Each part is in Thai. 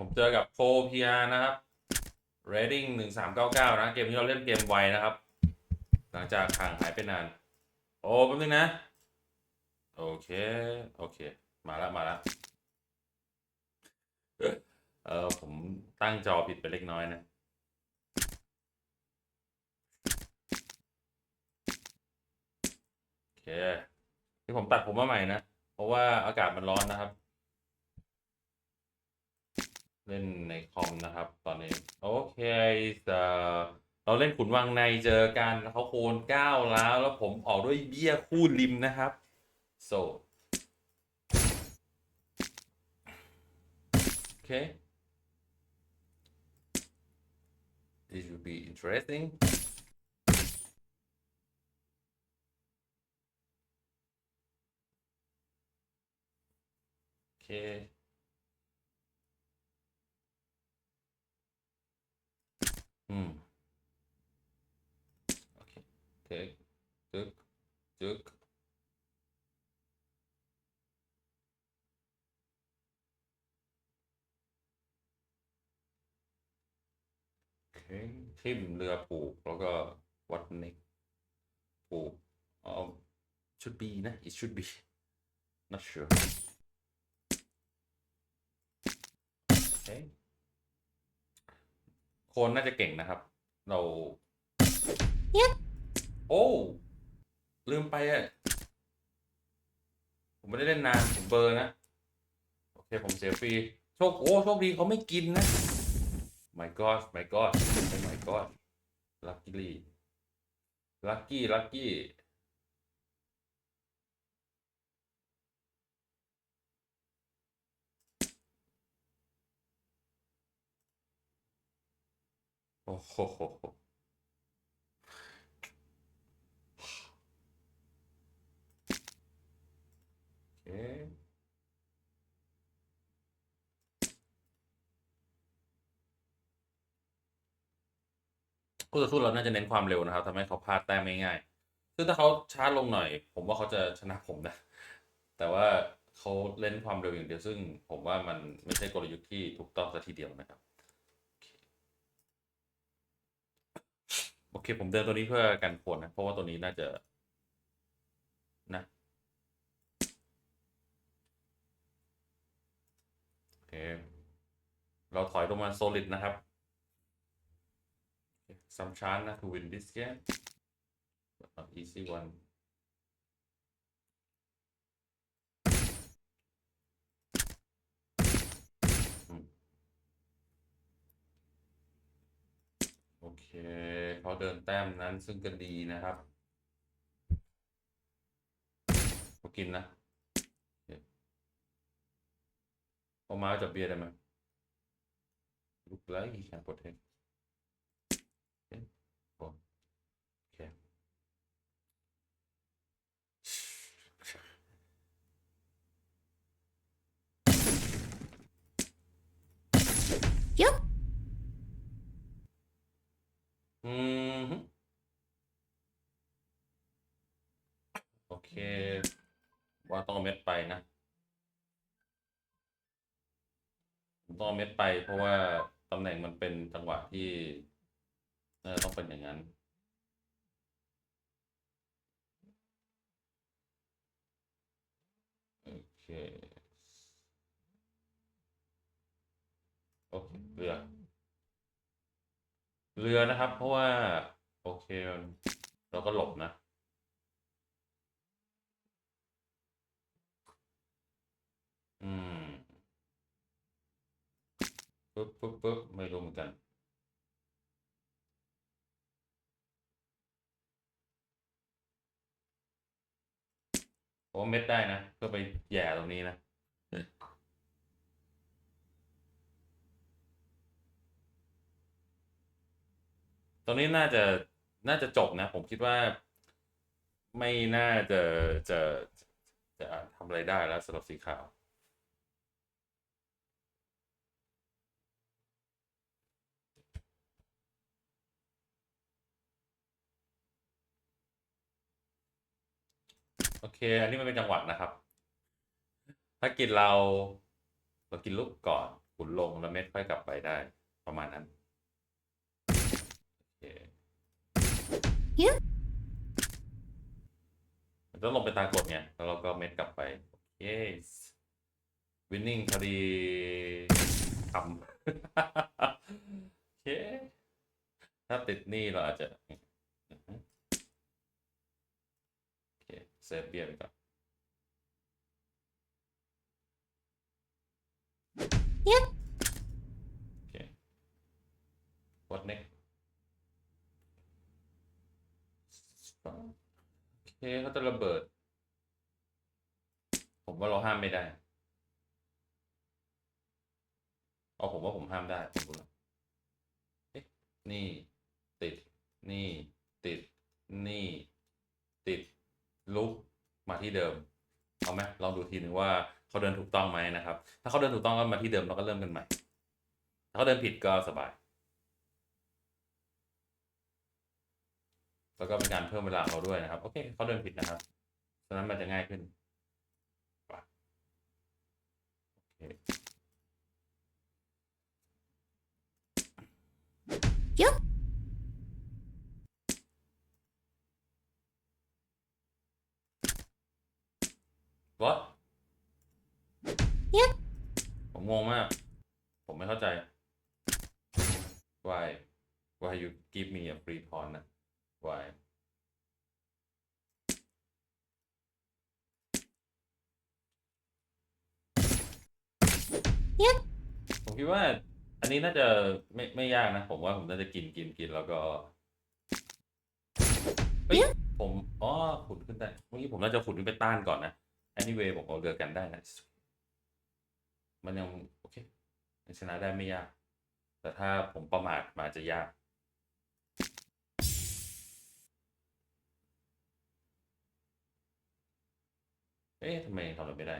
ผมเจอกับโคพีอานะครับ Rating หนึ่งสามเก้าเก้านะ เกมที่เราเล่นเกมไวนะครับ หลังจากห่างหายไปนาน โอ้แป๊บนึงนะ โอเค โอเค มาแล้วมาแล้วเออผมตั้งจอผิดไปเล็กน้อยนะ โอเค ที่ผมตัดผมมาใหม่นะ เพราะว่าอากาศมันร้อนนะครับ เล่นในคอมนะครับ ตอนนี้ โอเคจะเราเล่นขุนวังในเจอกันเขาโคนเก้าแล้ว แล้วผมออกด้วยเบี้ยคู่ริมนะครับ so โอเค this will be interesting โอเค อืมโอเคเทคจึกจึกโอเคทิมเรือปลูกแล้วก็วัดเน็กปลูกเอ๋อ should be นะ it should be not sure โอเค โคนน่าจะเก่งนะครับ เรา โอ้ ลืมไปอะ ผมไม่ได้เล่นนาน ผมเบลอร์นะ โอเค ผมเสียฟรี โชค โอ้ โชคดีเขาไม่กินนะ my god my god oh my god luckily lucky lucky โอ้โหโอเคคู่ต่อสู้เราน่าจะเน้นความเร็วนะครับทำให้เขาพลาดแต้มไม่ง่ายซึ่งถ้าเขาช้าลงหน่อย ผมว่าเขาจะชนะผมนะ แต่ว่าเขาเล่นความเร็วอย่างเดียวซึ่งผมว่ามันไม่ใช่กลยุทธ์ที่ถูกต้องซะทีเดียวนะครับ โอ เคผมเดินตัวนี้เพื่อกันโคนนะ เพราะว่าตัวนี้น่าจะนะโอเคเราถอยลงมา solid นะครับ some chance นะ to win this game easy one โอเค เขาเดินแต้มนั้นซึ่งก็ดีนะครับมากินนะโอเอามาจับเบียร์ได้ไหม look like he can protect โอเคโอเค Yup. อืมฮึโอเค ว่าต้องเม็ดไปนะต้องเม็ดไปเพราะว่าตำแหน่งมันเป็นจังหวะที่ต้องเป็นอย่างนั้นโอเคโอเคเรือ เรือนะครับ เพราะว่า โอเค เราก็หลบนะ อืมปึ๊บปึ๊บปึ๊บไม่รู้เหมือนกัน โอ้เม็ดได้นะเพื่อไปแย่ตรงนี้นะตรงนี้น่าจะน่าจะจบนะ ผมคิดว่าไม่น่าจะจะจะทำอะไรได้แล้วสำหรับสีขาว โอเค อันนี้มันเป็นจังหวะนะครับ ถ้ากินเราเรากินลูกก่อนขุนลงแล้วเม็ดค่อยกลับไปได้ ประมาณนั้นโอเคมันต้องลงไปตามกฎไงแล้วเราก็เม็ดกลับไปโอเควินนิ่งพอดีทำโอเค ถ้าติดหนี้เราอาจจะ โอ เคเซฟเบียร์ไปก่อน Yep. โอเค what next โอเคเขาจะระเบิด ผมว่าเราห้ามไม่ได้เอาผมว่าผมห้ามได้ผมรู้แล้วเอ๊ะนี่ ติด นี่ ติด นี่ ติด ลุกมาที่เดิมเอาไหมลองดูทีหนึ่งว่าเขาเดินถูกต้องไหมนะครับ ถ้าเขาเดินถูกต้องก็มาที่เดิมเราก็เริ่มกันใหม่ ถ้าเขาเดินผิดก็สบาย แล้วก็เป็นการเพิ่มเวลาเขาด้วยนะครับ โอเคเขาเดินผิดนะครับฉะนั้นมันจะง่ายขึ้นไป โอเค Yep. what Yep. ผมงงมาก ผมไม่เข้าใจ why why you give me a free pawn นะ why Yep. ผมคิดว่า อันนี้น่าจะไม่ไม่ยากนะ ผมว่าผมน่าจะกินกินกินแล้วก็เฮ้ย Yep. ผมอ๋อขุนขึ้นได้เมื่อกี้ผมน่าจะขุนขึ้นไปต้านก่อนนะ anyway ผมเอาเรือกันได้นะ มันยังโอเคยังชนะได้ไม่ยาก แต่ถ้าผมประมาทมาจะยากเอ๊ะทำไมทำอะไรไม่ได้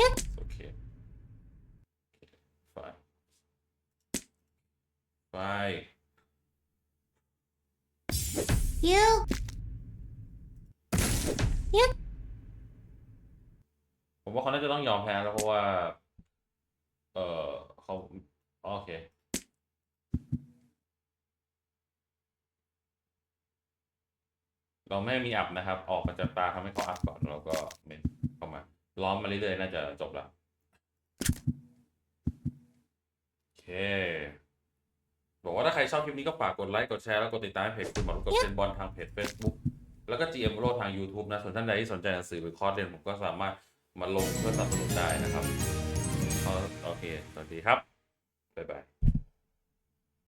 Yep. โอเคโอเค fine fine You. Yep. ผมว่าเขาน่าจะต้องยอมแพ้แล้วเพราะว่า เออเขาอ๋อโอเค เราไม่มีอัพนะครับ ออกมาจากตาทำให้เขาอัพก่อนแล้วก็เมนเข้ามา ล้อมมาเรื่อยๆน่าจะจบแล้วโอเค บอกว่าถ้าใครชอบคลิปนี้ก็ฝากกดไลค์ กดแชร์แล้วกดติดตามให้เพจคุณหมอลูกกดเซนบอลทางเพจ Facebook แล้วก็ GM โลทาง YouTube นะ ส่วนท่านใดที่สนใจหนังสือหรือคอร์สเรียนผมก็สามารถมาลงเพื่อสนับสนุนได้นะครับเอาโอเค สวัสดีครับ บ๊ายบาย